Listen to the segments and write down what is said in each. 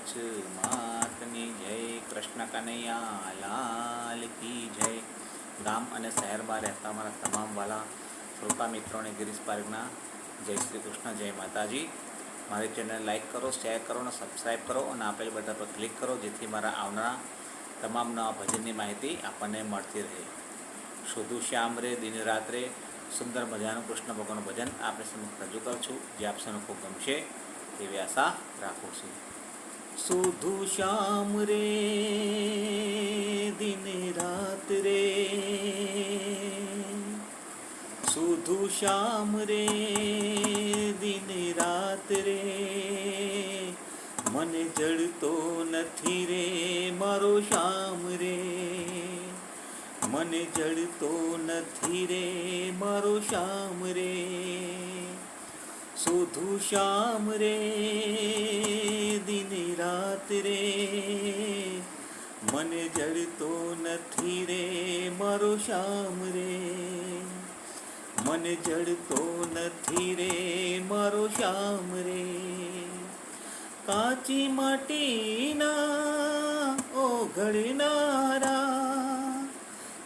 કચ્છ માતની જય, કૃષ્ણ કનૈયા, લાલ કી જય. ગામ અને શહેરમાં રહેતા મારા તમામ વાલા શ્રોતા મિત્રોને ગિરીશ પાર્કના જય શ્રી કૃષ્ણ, જય માતાજી. મારી ચેનલ લાઈક કરો, શેર કરો અને સબસ્ક્રાઈબ કરો અને આપેલ બટન પર ક્લિક કરો જેથી મારા આવનારા તમામ નવા ભજનની માહિતી આપણને મળતી રહે. શોધું શ્યામ રે, દિન રાત્રે સુંદર મજાનું કૃષ્ણ ભગવાનનું ભજન આપણે સમક્ષ રજૂ કરું છું. જે આપ સૌને ખૂબ ગમશે એવી આશા રાખું છું. સુધુ શ્યામ રે, દિન રાત રે. સુધુ શ્યામ રે, દિન રાત રે. મને જડતો નથી રે મારો શ્યામ રે. મને જડતો નથી રે મારો શ્યામ રે. સુધુ શ્યામ રે દિન રાત રે મને જડતો નથી રે મારો શ્યામ રે મને જડતો નથી રે મારો શ્યામ રે કાચી માટીના ઓ ઘડનારા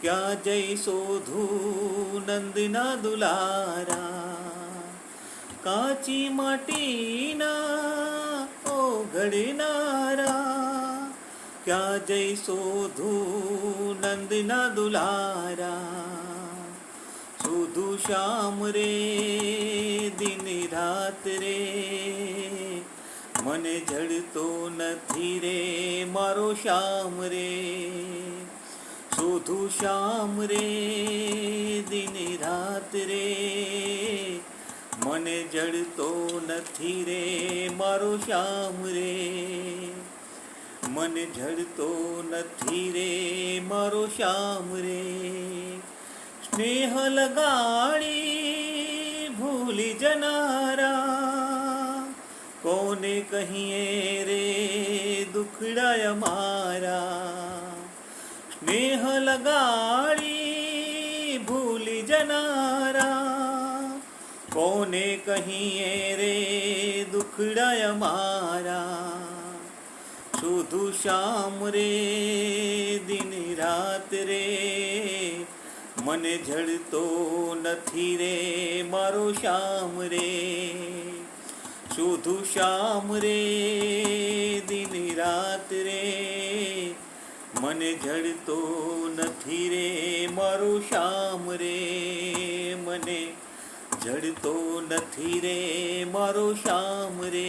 ક્યાં જઈ શોધું નંદના દુલારા કાચી માટીના ઓ ઘડનારા ક્યાં જઈ શોધું નંદના દુલારા? શોધું શ્યામ રે, દિન રાત રે, મને જડતો નથી રે મારો શ્યામ રે. શોધું શ્યામ રે, દિન રાત રે મને જડતો નથી રે મારો શ્યામ રે મને જડતો નથી રે મારો શ્યામ રે સ્નેહ લગાડી ભૂલી જનારા કોને કહીએ રે દુખડાય મારા સ્નેહ લગાડી કોને કહીએ રે? દુખડાય મારા. શુધુ શામ રે, દિન રાત રે. મને જડતો નથી રે મારો શામ રે. શુધુ શામ રે, દિન રાત રે. મને જડતો નથી રે મારો શામ રે. જડતો નથી રે મારો શ્યામ રે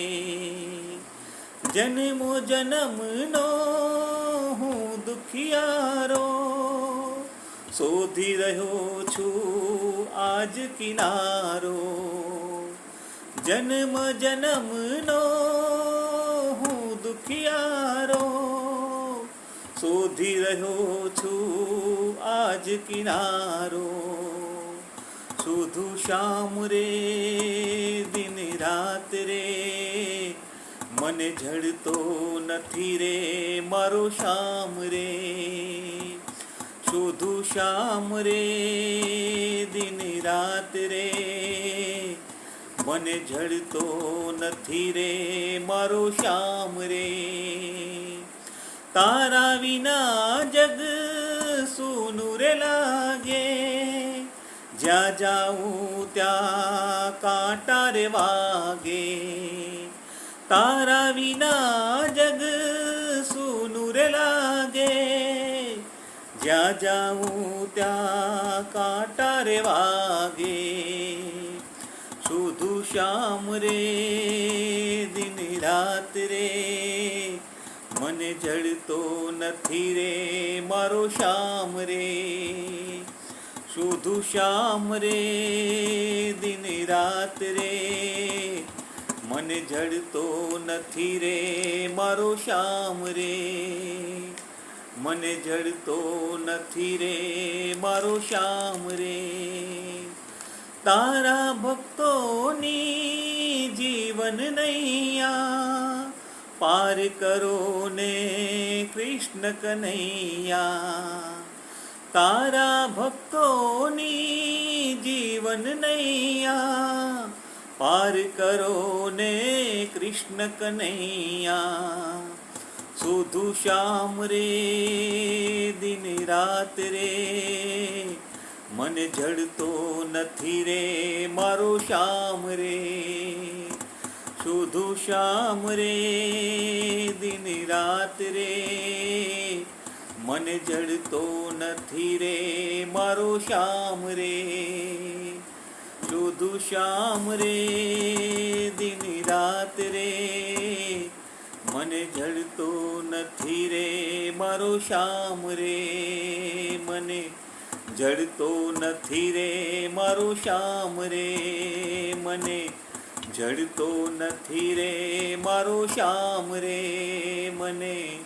જન્મો જન્મનો હું દુખિયારો શોધી રહ્યો છું આજ કિનારો જન્મ જન્મનો હું દુખિયારો શોધી રહ્યો છું આજ કિનારો શુધુ શામ રે, દિન રાત રે. મને જડતો નથી રે મારો શામ રે. શુધુ શામ રે, દિન રાત રે. મને જડતો નથી રે મારો શામ રે. તારા વિના જગ સુનું રે લાગે. ज्या जाऊ त्या काटारे वागे। तारा विना जग सुनूर लागे। ज्या जाऊ त्या काटारे वागे। शुधू श्याम रे, दिन रात रे। मन जड़तो नथी रे, मारो श्याम रे। મારો શ્યામ રે શુધુ શ્યામ રે દિન રાત રે મને જડતો નથી રે મારો શ્યામ રે મને જડતો નથી રે મારો શ્યામ રે તારા ભક્તોની જીવન નૈયા પાર કરો ને કૃષ્ણ કનૈયા તારા ભક્તોની જીવન નૈયા પાર કરો ને કૃષ્ણ કનૈયા સુધુ શ્યામ રે દિન રાત રે મને જડતો નથી રે મારો શ્યામ રે શુધુ શ્યામ રે દિન રાત રે મને જડતો નથી રે, મારો શ્યામ રે શોધું શ્યામ રે, દિન રાત રે. મને જડતો નથી રે, મારો શ્યામ રે, મને જડતો નથી રે, મારો શ્યામ રે, મને જડતો નથી રે, મારો શ્યામ રે, મને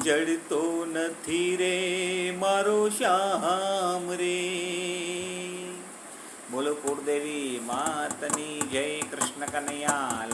જડતો નથી રે મારો શ્યામ રે. બોલો કુળદેવી માતની જય કૃષ્ણ કનૈયા